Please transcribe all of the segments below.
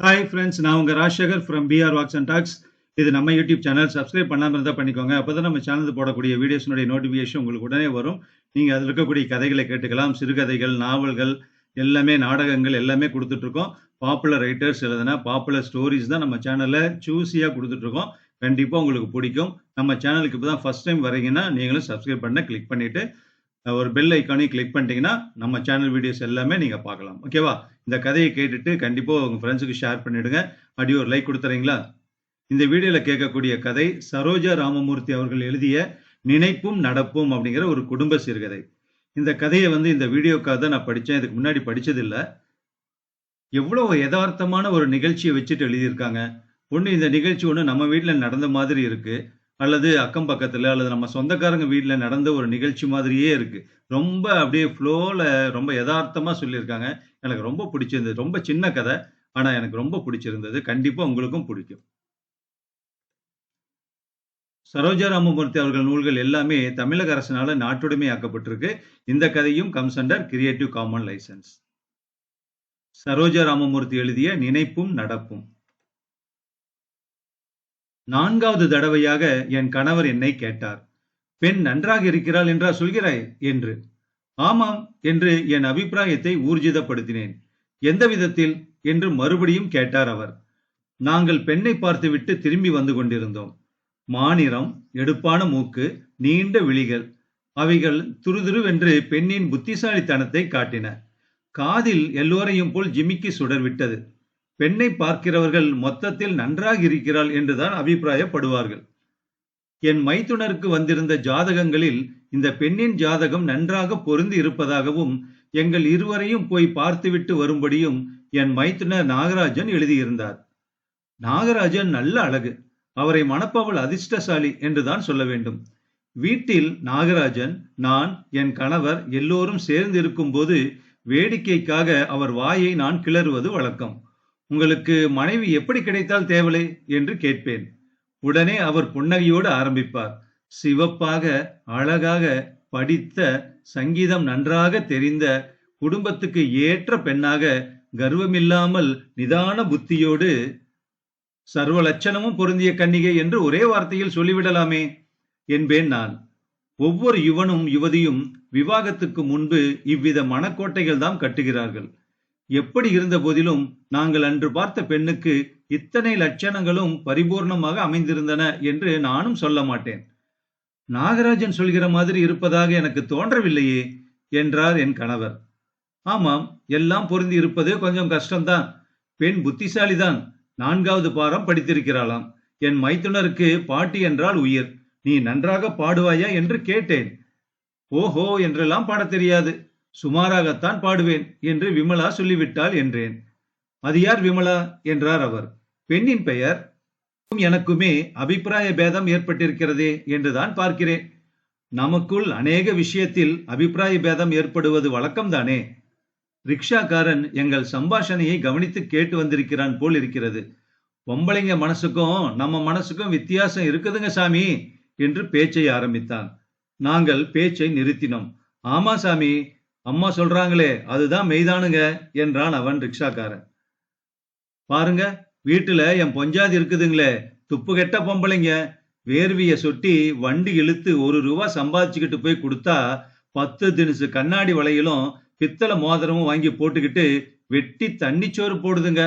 Hi friends நான் உங்கள் Rajasekar from PR walks and talks இது நம்ம யூடியூப் சேனல் சப்ஸ்கிரைப் பண்ணாமல் இருந்தால் பண்ணிக்கோங்க. அப்போ தான் நம்ம சேனல் போடக்கூடிய வீடியோஸ்னுடைய நோட்டிஃபிகேஷன் உங்களுக்கு உடனே வரும். நீங்கள் அதில் இருக்கக்கூடிய கதைகளை கேட்டுக்கலாம். சிறுகதைகள் நாவல்கள் எல்லாமே நாடகங்கள் எல்லாமே கொடுத்துட்ருக்கோம். பாப்புலர் ரைட்டர்ஸ் எழுதுனா பாப்புலர் ஸ்டோரிஸ் தான் நம்ம சேனலில் சூஸியாக கொடுத்துட்ருக்கோம். கண்டிப்பாக உங்களுக்கு பிடிக்கும். நம்ம சேனலுக்கு இப்போ தான் ஃபர்ஸ்ட் டைம் வரீங்கன்னா நீங்களும் சப்ஸ்கிரைப் பண்ண கிளிக் பண்ணிவிட்டு ஒரு பெல் ஐக்கானையும் கிளிக் பண்ணிட்டீங்கன்னா நம்ம சேனல் வீடியோஸ் எல்லாமே நீங்கள் பார்க்கலாம். ஓகேவா இந்த கதையை கேட்டுட்டு கண்டிப்பாக உங்கள் ஃப்ரெண்ட்ஸுக்கு ஷேர் பண்ணிவிடுங்க அப்படியே ஒரு லைக் கொடுத்துறீங்களா? இந்த வீடியோவில் கேட்கக்கூடிய கதை சரோஜா ராமமூர்த்தி அவர்கள் எழுதிய நினைப்பும் நடப்பும் அப்படிங்கிற ஒரு குடும்ப சிறுகதை. இந்த கதையை வந்து இந்த வீடியோக்காக தான் நான் படித்தேன். இதுக்கு முன்னாடி படித்ததில்லை எவ்வளோ யதார்த்தமான ஒரு நிகழ்ச்சியை வச்சுட்டு எழுதியிருக்காங்க. ஒன்று இந்த நிகழ்ச்சி ஒன்று நம்ம வீட்டில் நடந்த மாதிரி இருக்குது அல்லது அக்கம் பக்கத்தில் அல்லது நம்ம சொந்தக்காரங்க வீட்டில் நடந்த ஒரு நிகழ்ச்சி மாதிரியே இருக்குது ரொம்ப அப்படியே ஃப்ளோவில் ரொம்ப யதார்த்தமாக சொல்லியிருக்காங்க. எனக்கு ரொம்ப பிடிச்சிருந்தது. ரொம்ப சின்ன கதை ஆனால் எனக்கு ரொம்ப பிடிச்சிருந்தது. கண்டிப்பாக உங்களுக்கும் பிடிக்கும். சரோஜா ராமமூர்த்தி அவர்கள் நூல்கள் எல்லாமே தமிழக அரசினால நாட்டுடைமையாக்கப்பட்டிருக்கு இந்த கதையும் comes under creative common licence Saroja Ramamurthy எழுதிய நினைப்பும் நடப்பும். நான்காவது தடவையாக என் கணவர் என்னை கேட்டார். பெண் நன்றாக இருக்கிறாள் என்றா சொல்கிறாய்? என்று. ஆமாம் என்று என் அபிப்பிராயத்தை ஊர்ஜிதப்படுத்தினேன். எந்த விதத்தில்? என்று மறுபடியும் கேட்டார் அவர். நாங்கள் பெண்ணை பார்த்துவிட்டு திரும்பி வந்து கொண்டிருந்தோம். மாநிறம் எடுப்பான மூக்கு நீண்ட விழிகள் அவைகள் துருதுருவென்று பெண்ணின் புத்திசாலித்தனத்தை காட்டின. காதில் எல்லோரையும் போல் ஜிமிக்கி சுடர்விட்டது. பெண்ணை பார்க்கிறவர்கள் மொத்தத்தில் நன்றாக இருக்கிறாள் என்றுதான் அபிப்பிராயப்படுவார்கள். என் மைத்துனருக்கு வந்திருந்த ஜாதகங்களில் இந்த பெண்ணின் ஜாதகம் நன்றாக பொருந்தி இருப்பதாகவும் எங்கள் இருவரையும் போய் பார்த்துவிட்டு வரும்படியும் என் மைத்துனர் நாகராஜன் எழுதியிருந்தார். நாகராஜன் நல்ல அழகு அவரை மணப்பவள் அதிர்ஷ்டசாலி என்றுதான் சொல்ல வேண்டும். வீட்டில் நாகராஜன் நான் என் கணவர் எல்லோரும் சேர்ந்து இருக்கும்போது வேடிக்கைக்காக அவர் வாயை நான் கிளறுவது வழக்கம். உங்களுக்கு மனைவி எப்படி கிடைத்தால் தேவலை என்று கேட்பேன். உடனே அவர் புன்னகையோடு ஆரம்பிப்பார். சிவப்பாக அழகாக படித்த சங்கீதம் நன்றாக தெரிந்த குடும்பத்துக்கு ஏற்ற பெண்ணாக கர்வமில்லாமல் நிதான புத்தியோடு சர்வ லட்சணமும் பொருந்திய கன்னிகை என்று ஒரே வார்த்தையில் சொல்லிவிடலாமே என்பேன் நான். ஒவ்வொரு யுவனும் யுவதியும் விவாகத்துக்கு முன்பு இவ்வித மனக்கோட்டைகள் தான் கட்டுகிறார்கள். எப்படி இருந்த போதிலும் நாங்கள் அன்று பார்த்த பெண்ணுக்கு இத்தனை லட்சணங்களும் பரிபூர்ணமாக அமைந்திருந்தன என்று நானும் சொல்ல மாட்டேன். நாகராஜன் சொல்கிற மாதிரி இருப்பதாக எனக்கு தோன்றவில்லையே என்றார் என் கணவர். ஆமாம் எல்லாம் பொருந்தி இருப்பது கொஞ்சம் கஷ்டம்தான். பெண் புத்திசாலிதான் நான்காவது பாரம் படித்திருக்கிறாளாம். என் மைத்துனருக்கு பாட்டி என்றால் உயிர். நீ நன்றாக பாடுவாயா என்று கேட்டேன். ஓஹோ என்றெல்லாம் பாடத் தெரியாது. சுமாராகத்தான் பாடுவேன் என்று விமலா சொல்லிவிட்டாள் என்றேன். அது யார் விமலா? என்றார் அவர். பெண்ணின் பெயர்? எனக்குமே அபிப்பிராய பேதம் ஏற்பட்டிருக்கிறதே என்றுதான் பார்க்கிறேன். நமக்குள் அநேக விஷயத்தில் அபிப்பிராய பேதம் ஏற்படுவது வழக்கம்தானே? ரிக்ஷாக்காரன் எங்கள் சம்பாஷணையை கவனித்து கேட்டு வந்திருக்கிறான் போல் இருக்கிறது. பொம்பளைங்க மனசுக்கும் நம்ம மனசுக்கும் வித்தியாசம் இருக்குதுங்க சாமி என்று பேச்சை ஆரம்பித்தான். நாங்கள் பேச்சை நிறுத்தினோம். ஆமா சாமி அம்மா சொல்றாங்களே அதுதான் மெய்தானுங்க என்றான் அவன் ரிக்ஷாக்காரன். பாருங்க வீட்டுல என் பொஞ்சாதி இருக்குதுங்களே துப்பு கெட்ட பொம்பளைங்க. வேர்விய சொட்டி வண்டி இழுத்து ஒரு ரூபா சம்பாதிச்சுக்கிட்டு போய் கொடுத்தா பத்து தினுசு கண்ணாடி வளையலும் பித்தளை மோதிரமும் வாங்கி போட்டுக்கிட்டு வெட்டி தண்ணிச்சோறு போடுதுங்க.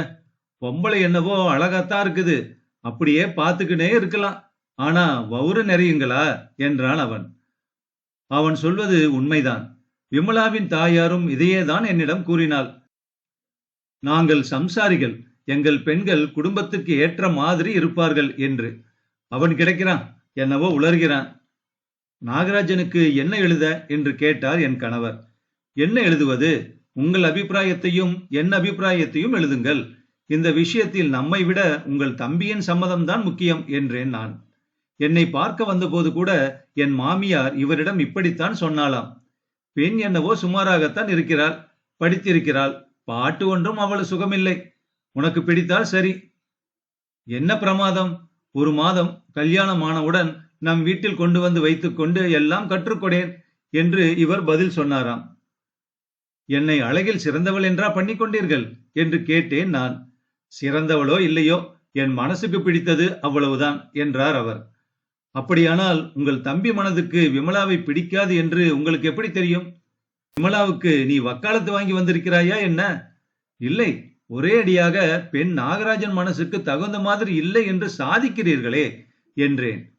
பொம்பளை என்னவோ அழகாத்தான் இருக்குது. அப்படியே பார்த்துக்கினே இருக்கலாம். ஆனா வவுறு நிறையுங்களா? என்றான் அவன். அவன் சொல்வது உண்மைதான். விமலாவின் தாயாரும் இதையேதான் என்னிடம் கூறினாள். நாங்கள் சம்சாரிகள் எங்கள் பெண்கள் குடும்பத்துக்கு ஏற்ற மாதிரி இருப்பார்கள் என்று. அவன் கிடைக்கிறான் என்னவோ உளர்கிறான் நாகராஜனுக்கு என்ன எழுத? என்று கேட்டார் என் கணவர். என்ன எழுதுவது? உங்கள் அபிப்பிராயத்தையும் என் அபிப்பிராயத்தையும் எழுதுங்கள். இந்த விஷயத்தில் நம்மை விட உங்கள் தம்பியின் சம்மதம்தான் முக்கியம் என்றேன் நான். என்னை பார்க்க வந்தபோது கூட என் மாமியார் இவரிடம் இப்படித்தான் சொன்னாலாம் பெண் என்னவோ சுமாராகத்தான் இருக்கிறாள் படித்திருக்கிறாள். பாட்டு ஒன்றும் அவள் சுகமில்லை. உனக்கு பிடித்தால் சரி. என்ன பிரமாதம்? ஒரு மாதம் கல்யாணம் ஆனவுடன் நம் வீட்டில் கொண்டு வந்து வைத்துக்கொண்டு எல்லாம் கற்றுக்கொடேன் என்று இவர் பதில் சொன்னாராம். என்னை அழகில் சிறந்தவள் என்றா பண்ணிக்கொண்டீர்கள் என்று கேட்டேன் நான். சிறந்தவளோ இல்லையோ? என் மனசுக்கு பிடித்தது அவ்வளவுதான் என்றார் அவர். அப்படியானால் உங்கள் தம்பி மனதுக்கு விமலாவை பிடிக்காது என்று உங்களுக்கு எப்படி தெரியும்? விமலாவுக்கு நீ வக்காலத்து வாங்கி வந்திருக்கிறாயா என்ன? இல்லை ஒரே அடியாக பெண் நாகராஜன் மனசுக்கு தகுந்த மாதிரி இல்லை என்று சாதிக்கிறீர்களே என்றேன்.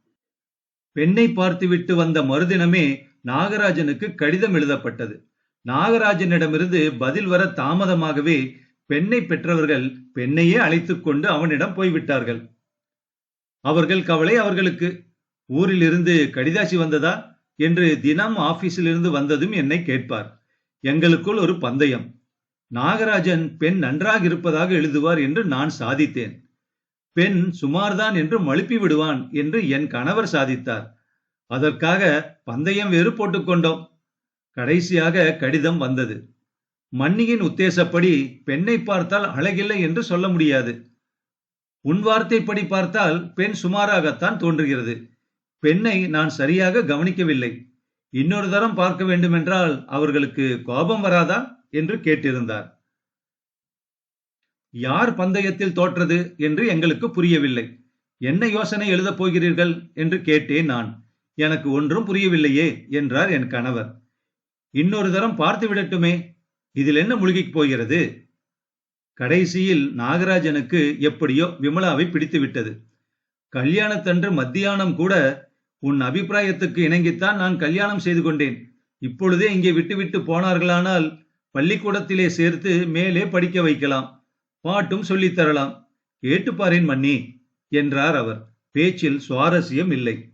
பெண்ணை பார்த்துவிட்டு வந்த மறுதினமே நாகராஜனுக்கு கடிதம் எழுதப்பட்டது. நாகராஜனிடமிருந்து பதில் வர தாமதமாகவே பெண்ணை பெற்றவர்கள் பெண்ணையே அழைத்துக் கொண்டு அவனிடம் போய்விட்டார்கள். அவர்கள் கவலை அவர்களுக்கு. ஊரிலிருந்து கடிதாசி வந்ததா என்று தினம் ஆபீஸிலிருந்து வந்ததும் என்னை கேட்பார். எங்களுக்குள் ஒரு பந்தயம். நாகராஜன் பெண் நன்றாக இருப்பதாக எழுதுவார் என்று நான் சாதித்தேன். பெண் சுமார்தான் என்று மழுப்பி விடுவான் என்று என் கணவர் சாதித்தார். அதற்காக பந்தயம் வேறு போட்டுக்கொண்டோம் கடைசியாக கடிதம் வந்தது. மன்னியின் உத்தேசப்படி பெண்ணை பார்த்தால் அழகில்லை என்று சொல்ல முடியாது. உன் வார்த்தைப்படி பார்த்தால் பெண் சுமாராகத்தான் தோன்றுகிறது. பெண்ணை நான் சரியாக கவனிக்கவில்லை. இன்னொரு தரம் பார்க்க வேண்டுமென்றால் அவர்களுக்கு கோபம் வராதா? என்று கேட்டிருந்தார். யார் பந்தயத்தில் தோற்றது என்று எங்களுக்கு புரியவில்லை. என்ன யோசனை எழுதப் போகிறீர்கள்? என்று கேட்டேன் நான். எனக்கு ஒன்றும் புரியவில்லையே என்றார் என் கணவர். இன்னொரு தரம் பார்த்து விடட்டுமே இதில் என்ன முழுகிக் போகிறது? கடைசியில் நாகராஜனுக்கு எப்படியோ விமலாவை பிடித்து விட்டது. கல்யாணத்தன்று மத்தியானம் கூட உன் அபிப்பிராயத்துக்கு இணங்கித்தான் நான் கல்யாணம் செய்து கொண்டேன். இப்பொழுதே இங்கே விட்டுவிட்டு போனார்களானால் பள்ளிக்கூடத்திலே சேர்த்து மேலே படிக்க வைக்கலாம். பாட்டும் சொல்லித் தரலாம். கேட்டுப்பாரேன் மன்னி என்றார் அவர். பேச்சில் சுவாரஸ்யம் இல்லை.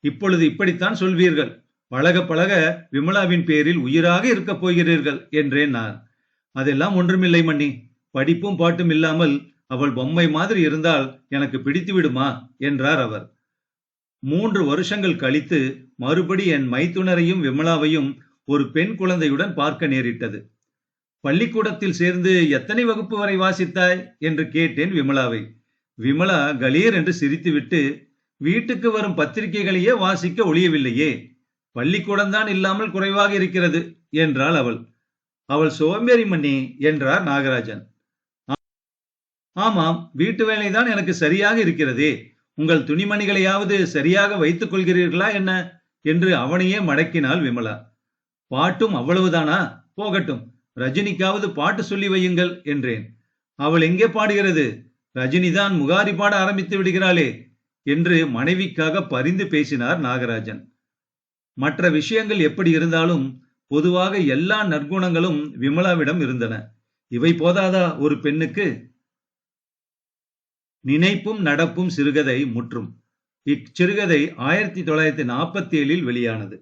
இப்பொழுது இப்படித்தான் சொல்வீர்கள். பழக பழக விமலாவின் பேரில் உயிராக இருக்கப் போகிறீர்கள் என்றேன் நான். அதெல்லாம் ஒன்றுமில்லை மன்னி. படிப்பும் பாட்டும் இல்லாமல் அவள் பொம்மை மாதிரி இருந்தால் எனக்கு பிடித்து விடுமா என்றார் அவர். மூன்று வருஷங்கள் கழித்து மறுபடி என் மைத்துனரையும் விமலாவையும் ஒரு பெண் குழந்தையுடன் பார்க்க நேரிட்டது. பள்ளிக்கூடத்தில் சேர்ந்து எத்தனை வகுப்பு வரை வாசித்தாய்? என்று கேட்டேன் விமலாவை. விமலா கலீர் என்று சிரித்துவிட்டு வீட்டுக்கு வரும் பத்திரிகைகளையே வாசிக்க ஒழியவில்லையே பள்ளிக்கூடம்தான் இல்லாமல் குறைவாக இருக்கிறது என்றாள் அவள். அவள் சோம்பேறி மண்ணி என்றார் நாகராஜன். ஆமாம் வீட்டு வேலைதான் எனக்கு சரியாக இருக்கிறதே உங்கள் துணிமணிகளையாவது சரியாக வைத்துக் கொள்கிறீர்களா என்ன? என்று அவனையே மடக்கினாள் விமலா. பாட்டும் அவ்வளவுதானா? போகட்டும் ரஜினிக்காவது பாட்டு சொல்லி வையுங்கள் என்றேன். அவள் எங்கே பாடுகிறது? ரஜினிதான் முகாரி பாட ஆரம்பித்து விடுகிறாளே என்று மனைவிக்காக பரிந்து பேசினார் நாகராஜன். மற்ற விஷயங்கள் எப்படி இருந்தாலும் பொதுவாக எல்லா நற்குணங்களும் விமலாவிடம் இருந்தன. இவை போதாதா ஒரு பெண்ணுக்கு? நினைப்பும் நடப்பும் சிறுகதை முற்றும். இச்சிறுகதை ஆயிரத்தி தொள்ளாயிரத்தி நாற்பத்தி ஏழில் வெளியானது.